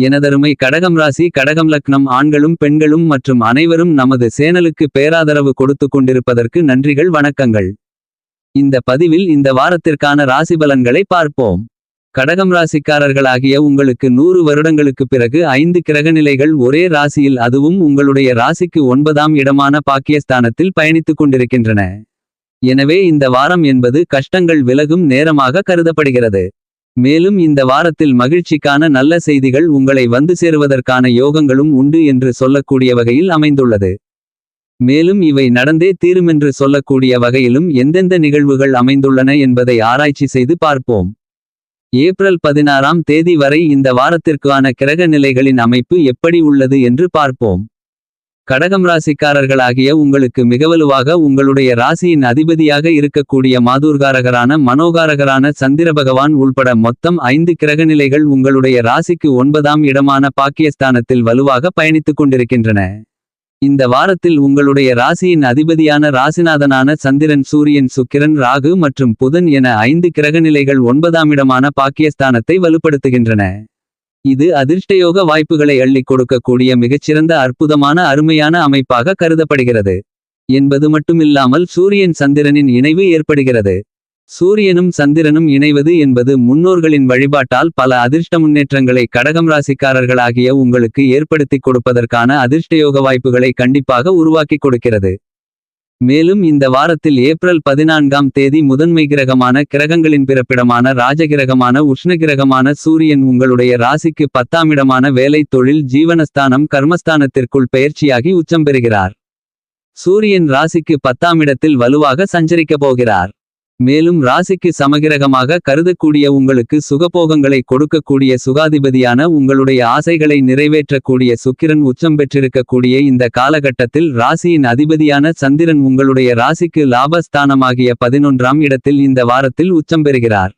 எனதருமை கடகம் ராசி கடகம் லக்னம் ஆண்களும் பெண்களும் மற்றும் அனைவரும் நமது சேனலுக்கு பேராதரவு கொடுத்து கொண்டிருப்பதற்கு நன்றிகள் வணக்கங்கள். இந்த பதிவில் இந்த வாரத்திற்கான ராசி பலன்களை பார்ப்போம். கடகம் ராசிக்காரர்களாகிய உங்களுக்கு நூறு வருடங்களுக்குப் பிறகு ஐந்து கிரகநிலைகள் ஒரே ராசியில் அதுவும் உங்களுடைய ராசிக்கு ஒன்பதாம் இடமான பாக்கியஸ்தானத்தில் பயணித்துக் கொண்டிருக்கின்றன. எனவே இந்த வாரம் என்பது கஷ்டங்கள் விலகும் நேரமாக கருதப்படுகிறது. மேலும் இந்த வாரத்தில் மகிழ்ச்சிக்கான நல்ல செய்திகள் உங்களை வந்து சேருவதற்கான யோகங்களும் உண்டு என்று சொல்லக்கூடிய வகையில் அமைந்துள்ளது. மேலும் இவை நடந்தே தீருமென்று சொல்லக்கூடிய வகையிலும் எந்தெந்த நிகழ்வுகள் அமைந்துள்ளன என்பதை ஆராய்ச்சி செய்து பார்ப்போம். ஏப்ரல் பதினாறாம் தேதி வரை இந்த வாரத்திற்கான கிரக நிலைகளின் அமைப்பு எப்படி உள்ளது என்று பார்ப்போம். கடகம் ராசிக்காரர்களாகிய உங்களுக்கு மிகவலுவாக உங்களுடைய ராசியின் அதிபதியாக இருக்கக்கூடிய மாதூர்காரகரான மனோகாரகரான சந்திர பகவான் உள்பட மொத்தம் ஐந்து கிரகநிலைகள் உங்களுடைய ராசிக்கு ஒன்பதாம் இடமான பாக்கியஸ்தானத்தில் வலுவாக பயணித்துக் கொண்டிருக்கின்றன. இந்த வாரத்தில் உங்களுடைய ராசியின் அதிபதியான ராசிநாதனான சந்திரன் சூரியன் சுக்கிரன் ராகு மற்றும் புதன் என ஐந்து கிரகநிலைகள் ஒன்பதாம் இடமான பாக்கியஸ்தானத்தை வலுப்படுத்துகின்றன. இது அதிர்ஷ்டயோக வாய்ப்புகளை அள்ளிக் கொடுக்கக்கூடிய மிகச்சிறந்த அற்புதமான அருமையான அமைப்பாக கருதப்படுகிறது. என்பது மட்டுமில்லாமல் சூரியன் சந்திரனின் இணைவு ஏற்படுகிறது. சூரியனும் சந்திரனும் இணைவது என்பது முன்னோர்களின் வழிபாட்டால் பல அதிர்ஷ்ட முன்னேற்றங்களை கடகம் ராசிக்காரர்களாகிய உங்களுக்கு ஏற்படுத்திக் கொடுப்பதற்கான அதிர்ஷ்டயோக வாய்ப்புகளை கண்டிப்பாக உருவாக்கிக் கொடுக்கிறது. மேலும் இந்த வாரத்தில் ஏப்ரல் பதினான்காம் தேதி முதன்மை கிரகமான கிரகங்களின் பிறப்பிடமான ராஜகிரகமான உஷ்ணகிரகமான சூரியன் உங்களுடைய ராசிக்கு பத்தாம் இடமான வேலை தொழில் ஜீவனஸ்தானம் கர்மஸ்தானத்திற்குள் பெயர்ச்சியாகி உச்சம் பெறுகிறார். சூரியன் ராசிக்கு பத்தாமிடத்தில் வலுவாக சஞ்சரிக்கப் போகிறார். மேலும் ராசிக்கு சமகிரகமாக கருதக்கூடிய உங்களுக்கு சுகபோகங்களை கொடுக்கக்கூடிய சுகாதிபதியான உங்களுடைய ஆசைகளை நிறைவேற்றக்கூடிய சுக்கிரன் உச்சம் பெற்றிருக்கக்கூடிய இந்த காலகட்டத்தில் ராசியின் அதிபதியான சந்திரன் உங்களுடைய ராசிக்கு லாபஸ்தானமாகிய பதினொன்றாம் இடத்தில் இந்த வாரத்தில் உச்சம் பெறுகிறார்.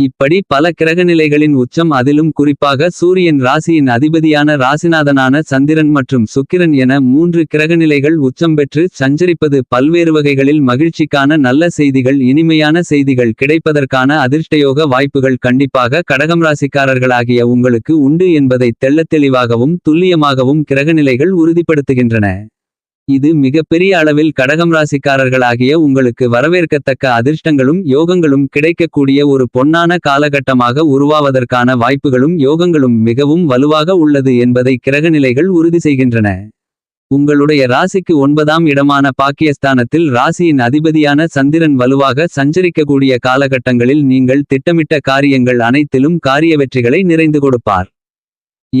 இப்படி பல கிரகநிலைகளின் உச்சம் அதிலும் குறிப்பாக சூரியன் ராசியின் அதிபதியான ராசிநாதனான சந்திரன் மற்றும் சுக்கிரன் என மூன்று கிரகநிலைகள் உச்சம் பெற்று சஞ்சரிப்பது பல்வேறு வகைகளில் மகிழ்ச்சிக்கான நல்ல செய்திகள் இனிமையான செய்திகள் கிடைப்பதற்கான அதிர்ஷ்டயோக வாய்ப்புகள் கண்டிப்பாக கடகம் ராசிக்காரர்களாகிய உங்களுக்கு உண்டு என்பதை தெள்ளத்தெளிவாகவும் துல்லியமாகவும் கிரகநிலைகள் உறுதிப்படுத்துகின்றன. இது மிகப்பெரிய அளவில் கடகம் ராசிக்காரர்களாகிய உங்களுக்கு வரவேற்கத்தக்க அதிர்ஷ்டங்களும் யோகங்களும் கிடைக்கக்கூடிய ஒரு பொன்னான காலகட்டமாக உருவாவதற்கான வாய்ப்புகளும் யோகங்களும் மிகவும் வலுவாக உள்ளது என்பதை கிரகநிலைகள் உறுதி செய்கின்றன. உங்களுடைய ராசிக்கு ஒன்பதாம் இடமான பாக்கியஸ்தானத்தில் ராசியின் அதிபதியான சந்திரன் வலுவாக சஞ்சரிக்கக்கூடிய காலகட்டங்களில் நீங்கள் திட்டமிட்ட காரியங்கள் அனைத்திலும் காரிய வெற்றிகளை நிறைந்து கொடுப்பார்.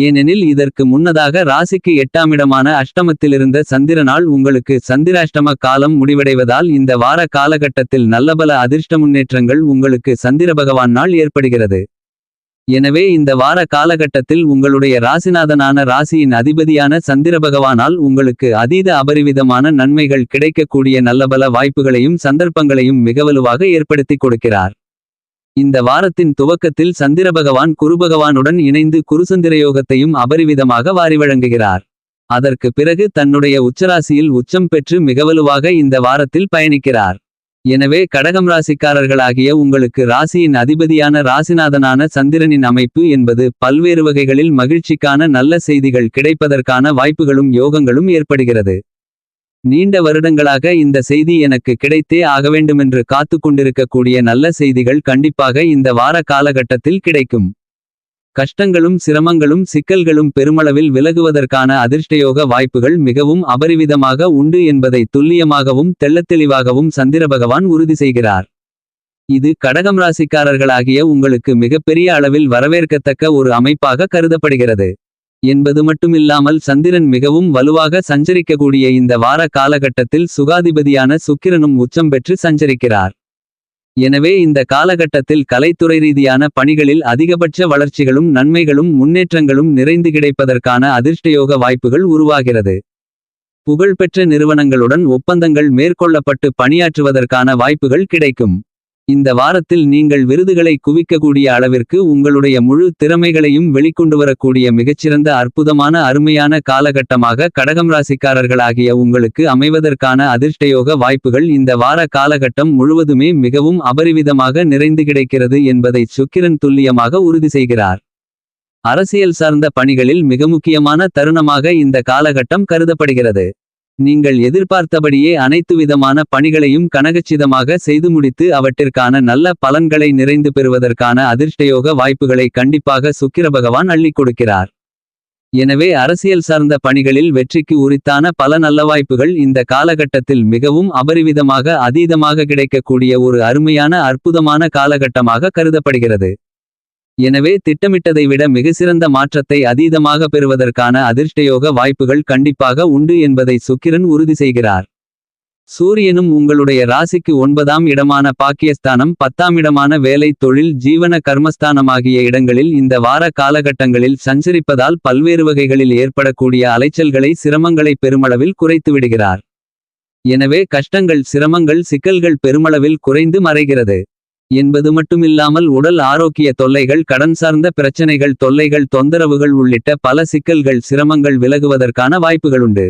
ஏனெனில் இதற்கு முன்னதாக ராசிக்கு எட்டாமிடமான அஷ்டமத்திலிருந்த சந்திரனால் உங்களுக்கு சந்திராஷ்டம காலம் முடிவடைவதால் இந்த வார காலகட்டத்தில் நல்லபல அதிர்ஷ்ட முன்னேற்றங்கள் உங்களுக்கு சந்திர பகவான் நாள் ஏற்படுகிறது. எனவே இந்த வார காலகட்டத்தில் உங்களுடைய ராசிநாதனான ராசியின் அதிபதியான சந்திர பகவானால் உங்களுக்கு அதீத அபரிவிதமான நன்மைகள் கிடைக்கக்கூடிய நல்லபல வாய்ப்புகளையும் சந்தர்ப்பங்களையும் மிகவலுவாக ஏற்படுத்திக் கொடுக்கிறார். இந்த வாரத்தின் துவக்கத்தில் சந்திர பகவான் குருபகவானுடன் இணைந்து குருசந்திரயோகத்தையும் அபரிவிதமாக வாரி வழங்குகிறார். அதற்கு பிறகு தன்னுடைய உச்சராசியில் உச்சம் பெற்று மிகவலுவாக இந்த வாரத்தில் பயணிக்கிறார். எனவே கடகம் ராசிக்காரர்களாகிய உங்களுக்கு ராசியின் அதிபதியான ராசிநாதனான சந்திரனின் அமைப்பு என்பது பல்வேறு வகைகளில் மகிழ்ச்சிக்கான நல்ல செய்திகள் கிடைப்பதற்கான வாய்ப்புகளும் யோகங்களும் ஏற்படுகிறது. நீண்ட வருடங்களாக இந்த செய்தி எனக்கு கிடைத்தே ஆகவேண்டுமென்று காத்து கொண்டிருக்கக்கூடிய நல்ல செய்திகள் கண்டிப்பாக இந்த வார காலகட்டத்தில் கிடைக்கும். கஷ்டங்களும் சிரமங்களும் சிக்கல்களும் பெருமளவில் விலகுவதற்கான அதிர்ஷ்டயோக வாய்ப்புகள் மிகவும் அபரிவிதமாக உண்டு என்பதை துல்லியமாகவும் தெள்ளத்தெளிவாகவும் சந்திர பகவான் உறுதி செய்கிறார். இது கடகம் ராசிக்காரர்களாகிய உங்களுக்கு மிகப்பெரிய அளவில் வரவேற்கத்தக்க ஒரு அமைப்பாக கருதப்படுகிறது. என்பது மட்டுமில்லாமல் சந்திரன் மிகவும் வலுவாக சஞ்சரிக்கக்கூடிய இந்த வார காலகட்டத்தில் சுகாதிபதியான சுக்கிரனும் உச்சம் பெற்று சஞ்சரிக்கிறார். எனவே இந்த காலகட்டத்தில் கலைத்துறை ரீதியான பணிகளில் அதிகபட்ச வளர்ச்சிகளும் நன்மைகளும் முன்னேற்றங்களும் நிறைந்து கிடைப்பதற்கான அதிர்ஷ்டயோக வாய்ப்புகள் உருவாகிறது. புகழ்பெற்ற நிறுவனங்களுடன் ஒப்பந்தங்கள் மேற்கொள்ளப்பட்டு பணியாற்றுவதற்கான வாய்ப்புகள் கிடைக்கும். இந்த வாரத்தில் நீங்கள் விருதுகளை குவிக்கக்கூடிய அளவிற்கு உங்களுடைய முழு திறமைகளையும் வெளிக்கொண்டு வரக்கூடிய மிகச்சிறந்த அற்புதமான அருமையான காலகட்டமாக கடகம் ராசிக்காரர்களாகிய உங்களுக்கு அமைவதற்கான அதிர்ஷ்டயோக வாய்ப்புகள் இந்த வார காலகட்டம் முழுவதுமே மிகவும் அபரிவிதமாக நிறைந்து கிடைக்கிறது என்பதை சுக்கிரன் துல்லியமாக உறுதி செய்கிறார் அரசியல் சார்ந்த பணிகளில் மிக முக்கியமான தருணமாக இந்த காலகட்டம் கருதப்படுகிறது. நீங்கள் எதிர்பார்த்தபடியே அனைத்து விதமான பணிகளையும் கனகச்சிதமாக செய்து முடித்து அவற்றிற்கான நல்ல பலன்களை நிறைந்து பெறுவதற்கான அதிர்ஷ்டயோக வாய்ப்புகளை கண்டிப்பாக சுக்கிரபகவான் அள்ளி கொடுக்கிறார். எனவே அரசியல் சார்ந்த பணிகளில் வெற்றிக்கு உரித்தான பல நல்ல வாய்ப்புகள் இந்த காலகட்டத்தில் மிகவும் அபரிவிதமாக அதீதமாக கிடைக்கக்கூடிய ஒரு அருமையான அற்புதமான காலகட்டமாக கருதப்படுகிறது. எனவே திட்டமிட்டதை விட மிகச்சிறந்த மாற்றத்தை அதீதமாக பெறுவதற்கான அதிர்ஷ்டயோக வாய்ப்புகள் கண்டிப்பாக உண்டு என்பதை சுக்கிரன் உறுதி செய்கிறார். சூரியனும் உங்களுடைய ராசிக்கு ஒன்பதாம் இடமான பாக்கியஸ்தானம் பத்தாம் இடமான வேலை தொழில் ஜீவன கர்மஸ்தானமாகிய இடங்களில் இந்த வார காலகட்டங்களில் சஞ்சரிப்பதால் பல்வேறு வகைகளில் ஏற்படக்கூடிய அலைச்சல்களை சிரமங்களை பெருமளவில் குறைத்து விடுகிறார். எனவே கஷ்டங்கள் சிரமங்கள் சிக்கல்கள் பெருமளவில் குறைந்து மறைகிறது. என்பது மட்டுமில்லாமல் உடல் ஆரோக்கிய தொல்லைகள் கடன் சார்ந்த பிரச்சனைகள் தொல்லைகள் தொந்தரவுகள் உள்ளிட்ட பல சிக்கல்கள் சிரமங்கள் விலகுவதற்கான வாய்ப்புகளுண்டு.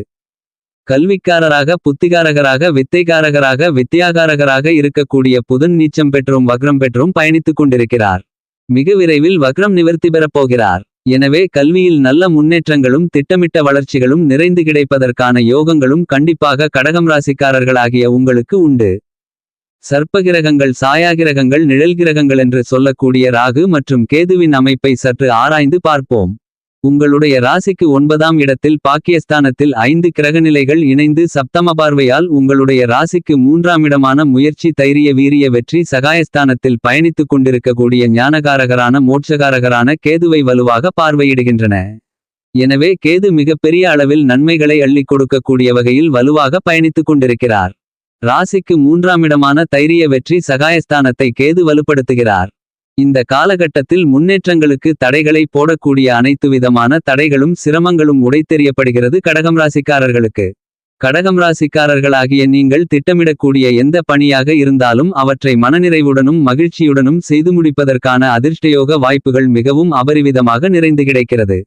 கல்விக்காரராக புத்திகாரகராக வித்தைகாரகராக வித்தியாகாரகராக இருக்கக்கூடிய புதன் நீச்சம் பெற்றும் வக்ரம் பெற்றும் பயணித்துக் கொண்டிருக்கிறார். மிக விரைவில் வக்ரம் நிவர்த்தி பெறப் போகிறார். எனவே கல்வியில் நல்ல முன்னேற்றங்களும் திட்டமிட்ட வளர்ச்சிகளும் நிறைந்து கிடைப்பதற்கான யோகங்களும் கண்டிப்பாக கடகம் ராசிக்காரர்களாகிய உங்களுக்கு உண்டு. சர்ப்பகிரகங்கள் சாயாகிரகங்கள் நிழல்கிரகங்கள் என்று சொல்லக்கூடிய ராகு மற்றும் கேதுவின் அமைப்பை சற்று ஆராய்ந்து பார்ப்போம். உங்களுடைய ராசிக்கு ஒன்பதாம் இடத்தில் பாக்கியஸ்தானத்தில் ஐந்து கிரகநிலைகள் இணைந்து சப்தம பார்வையால் உங்களுடைய ராசிக்கு மூன்றாம் இடமான முயற்சி தைரிய வீரிய வெற்றி சகாயஸ்தானத்தில் பயணித்துக் கொண்டிருக்கக்கூடிய ஞானகாரகரான மோட்சகாரகரான கேதுவை வலுவாக பார்வையிடுகின்றன. எனவே கேது மிகப்பெரிய அளவில் நன்மைகளை அள்ளிக் கொடுக்கக்கூடிய வகையில் வலுவாக பயணித்துக் கொண்டிருக்கிறார். ராசிக்கு மூன்றாம் இடமான தைரிய வெற்றி சகாயஸ்தானத்தை கேது வலுப்படுத்துகிறார். இந்த காலகட்டத்தில் முன்னேற்றங்களுக்கு தடைகளை போடக்கூடிய அனைத்து விதமான தடைகளும் சிரமங்களும் உடைத்தெறியப்படுகிறது கடகம் ராசிக்காரர்களுக்கு. கடகம் ராசிக்காரர்களாகிய நீங்கள் திட்டமிடக்கூடிய எந்த பணியாக இருந்தாலும் அவற்றை மனநிறைவுடனும் மகிழ்ச்சியுடனும் செய்து முடிப்பதற்கான அதிர்ஷ்டயோக வாய்ப்புகள் மிகவும் அபரிவிதமாக நிறைந்து கிடைக்கிறது.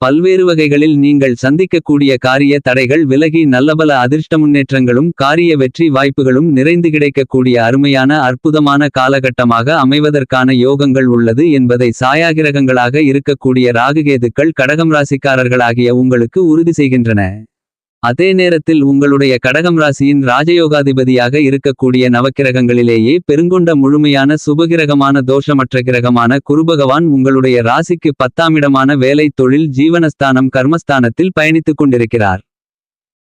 பல்வேறு வகைகளில் நீங்கள் சந்திக்கக்கூடிய காரிய தடைகள் விலகி நல்லபல அதிர்ஷ்ட முன்னேற்றங்களும் காரிய வெற்றி வாய்ப்புகளும் நிறைந்து கிடைக்கக்கூடிய அருமையான அற்புதமான காலகட்டமாக அமைவதற்கான யோகங்கள் உள்ளது என்பதை சாயாகிரகங்களாக இருக்கக்கூடிய ராகுகேதுக்கள் கடகம் ராசிக்காரர்களாகிய உங்களுக்கு உறுதி செய்கின்றன. அதே நேரத்தில் உங்களுடைய கடகம் ராசியின் ராஜயோகாதிபதியாக இருக்கக்கூடிய நவக்கிரகங்களிலேயே பெருங்கொண்ட முழுமையான சுபகிரகமான தோஷமற்ற கிரகமான குருபகவான் உங்களுடைய ராசிக்கு பத்தாமிடமான வேலை தொழில் ஜீவனஸ்தானம் கர்மஸ்தானத்தில் பயணித்துக் கொண்டிருக்கிறார்.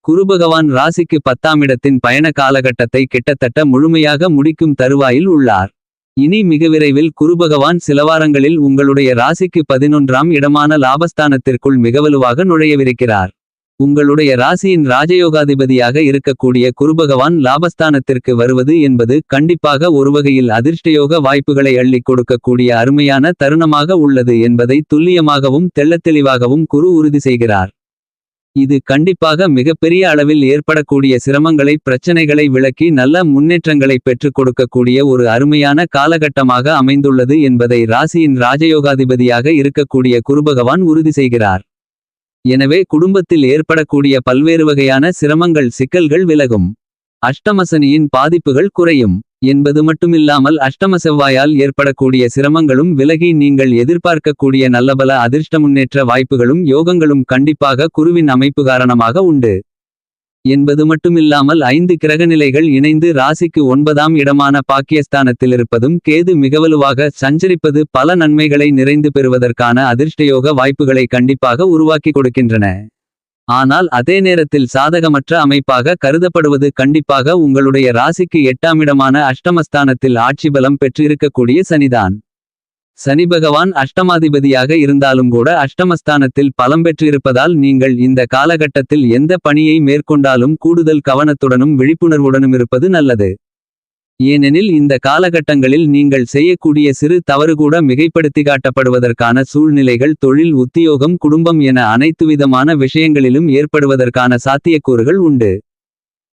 குருபகவான் ராசிக்கு பத்தாமிடத்தின் பயண காலகட்டத்தை கிட்டத்தட்ட முழுமையாக முடிக்கும் தருவாயில் உள்ளார். இனி மிக விரைவில் குருபகவான் சில வாரங்களில் உங்களுடைய ராசிக்கு பதினொன்றாம் இடமான லாபஸ்தானத்திற்குள் மிகவலுவாக நுழையவிருக்கிறார். உங்களுடைய ராசியின் ராஜயோகாதிபதியாக இருக்கக்கூடிய குருபகவான் லாபஸ்தானத்திற்கு வருவது என்பது கண்டிப்பாக ஒருவகையில் அதிர்ஷ்டயோக வாய்ப்புகளை அள்ளிக் கொடுக்கக்கூடிய அருமையான தருணமாக உள்ளது என்பதை துல்லியமாகவும் தெள்ளத்தெளிவாகவும் குரு உறுதி செய்கிறார். இது கண்டிப்பாக மிகப்பெரிய அளவில் ஏற்படக்கூடிய சிரமங்களை பிரச்சனைகளை விளக்கி நல்ல முன்னேற்றங்களை பெற்றுக் கொடுக்கக்கூடிய ஒரு அருமையான காலகட்டமாக அமைந்துள்ளது என்பதை ராசியின் ராஜயோகாதிபதியாக இருக்கக்கூடிய குருபகவான் உறுதி செய்கிறார். எனவே குடும்பத்தில் ஏற்படக்கூடிய பல்வேறு வகையான சிரமங்கள் சிக்கல்கள் விலகும். அஷ்டமசனியின் பாதிப்புகள் குறையும். என்பது மட்டுமில்லாமல் அஷ்டம செவ்வாயால் ஏற்படக்கூடிய சிரமங்களும் விலகி நீங்கள் எதிர்பார்க்கக்கூடிய நல்லபல அதிர்ஷ்ட முன்னேற்ற வாய்ப்புகளும் யோகங்களும் கண்டிப்பாக குருவின் அமைப்பு காரணமாக உண்டு. என்பது மட்டுமில்லாமல் ஐந்து கிரகநிலைகள் இணைந்து ராசிக்கு ஒன்பதாம் இடமான பாக்கியஸ்தானத்திலிருப்பதும் கேது மிகவலுவாக சஞ்சரிப்பது பல நன்மைகளை நிறைந்து பெறுவதற்கான அதிர்ஷ்டயோக வாய்ப்புகளை கண்டிப்பாக உருவாக்கி கொடுக்கின்றன. ஆனால் அதே நேரத்தில் சாதகமற்ற அமைப்பாக கருதப்படுவது கண்டிப்பாக உங்களுடைய ராசிக்கு எட்டாமிடமான அஷ்டமஸ்தானத்தில் ஆட்சி பலம் பெற்றிருக்கக்கூடிய சனிதான். சனி பகவான் அஷ்டமாதிபதியாக இருந்தாலும் கூட அஷ்டமஸ்தானத்தில் பலம் பெற்றிருப்பதால் நீங்கள் இந்த காலகட்டத்தில் எந்த பணியை மேற்கொண்டாலும் கூடுதல் கவனத்துடனும் விழிப்புணர்வுடனும் இருப்பது நல்லது. ஏனெனில் இந்த காலகட்டங்களில் நீங்கள் செய்யக்கூடிய சிறு தவறுகூட மிகைப்படுத்தி காட்டப்படுவதற்கான சூழ்நிலைகள் தொழில் உத்தியோகம் குடும்பம் என அனைத்துவிதமான விஷயங்களிலும் ஏற்படுவதற்கான சாத்தியக்கூறுகள் உண்டு.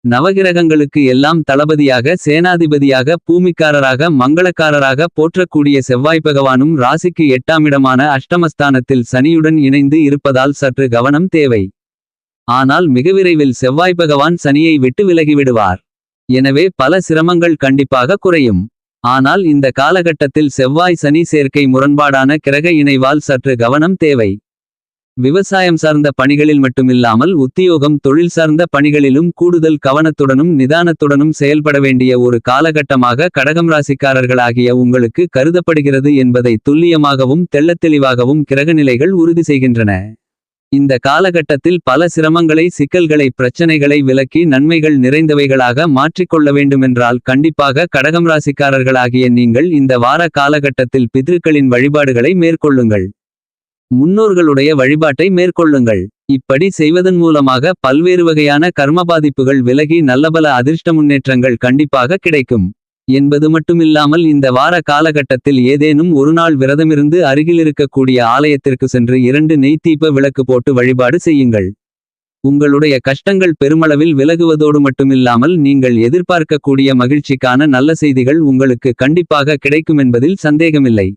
நவகிரகங்களுக்கு எல்லாம் தளபதியாக சேனாதிபதியாக பூமிக்காரராக மங்களக்காரராக போற்றக்கூடிய செவ்வாய் பகவானும் ராசிக்கு எட்டாமிடமான அஷ்டமஸ்தானத்தில் சனியுடன் இணைந்து இருப்பதால் சற்று கவனம் தேவை. ஆனால் மிக விரைவில் செவ்வாய் பகவான் சனியை விட்டு விலகிவிடுவார். எனவே பல சிரமங்கள் கண்டிப்பாக குறையும். ஆனால் இந்த காலகட்டத்தில் செவ்வாய் சனி சேர்க்கை முரண்பாடான கிரக இணைவால் சற்று கவனம் தேவை விவசாயம் சார்ந்த பணிகளில் மட்டுமில்லாமல் உத்தியோகம் தொழில் சார்ந்த பணிகளிலும் கூடுதல் கவனத்துடனும் நிதானத்துடனும் செயல்பட வேண்டிய ஒரு காலகட்டமாக கடகம் ராசிக்காரர்களாகிய உங்களுக்கு கருதப்படுகிறது என்பதை துல்லியமாகவும் தெள்ளத்தெளிவாகவும் கிரகநிலைகள் உறுதி செய்கின்றன. இந்த காலகட்டத்தில் பல சிரமங்களை சிக்கல்களை பிரச்சனைகளை விலக்கி நன்மைகள் நிறைந்தவைகளாக மாற்றிக்கொள்ள வேண்டுமென்றால் கண்டிப்பாக கடகம் ராசிக்காரர்களாகிய நீங்கள் இந்த வார காலகட்டத்தில் பித்ருக்களின் வழிபாடுகளை மேற்கொள்ளுங்கள். முன்னோர்களுடைய வழிபாட்டை மேற்கொள்ளுங்கள். இப்படி செய்வதன் மூலமாக பல்வேறு வகையான கர்ம பாதிப்புகள் விலகி நல்லபல அதிர்ஷ்ட முன்னேற்றங்கள் கண்டிப்பாக கிடைக்கும். என்பது மட்டுமில்லாமல் இந்த வார காலகட்டத்தில் ஏதேனும் ஒரு நாள் விரதமிருந்து அருகிலிருக்கக்கூடிய ஆலயத்திற்கு சென்று இரண்டு நெய்த்தீப விளக்கு போட்டு வழிபாடு செய்யுங்கள். உங்களுடைய கஷ்டங்கள் பெருமளவில் விலகுவதோடு மட்டுமில்லாமல் நீங்கள் எதிர்பார்க்கக்கூடிய மகிழ்ச்சிக்கான நல்ல செய்திகள் உங்களுக்கு கண்டிப்பாக கிடைக்கும் என்பதில் சந்தேகமில்லை.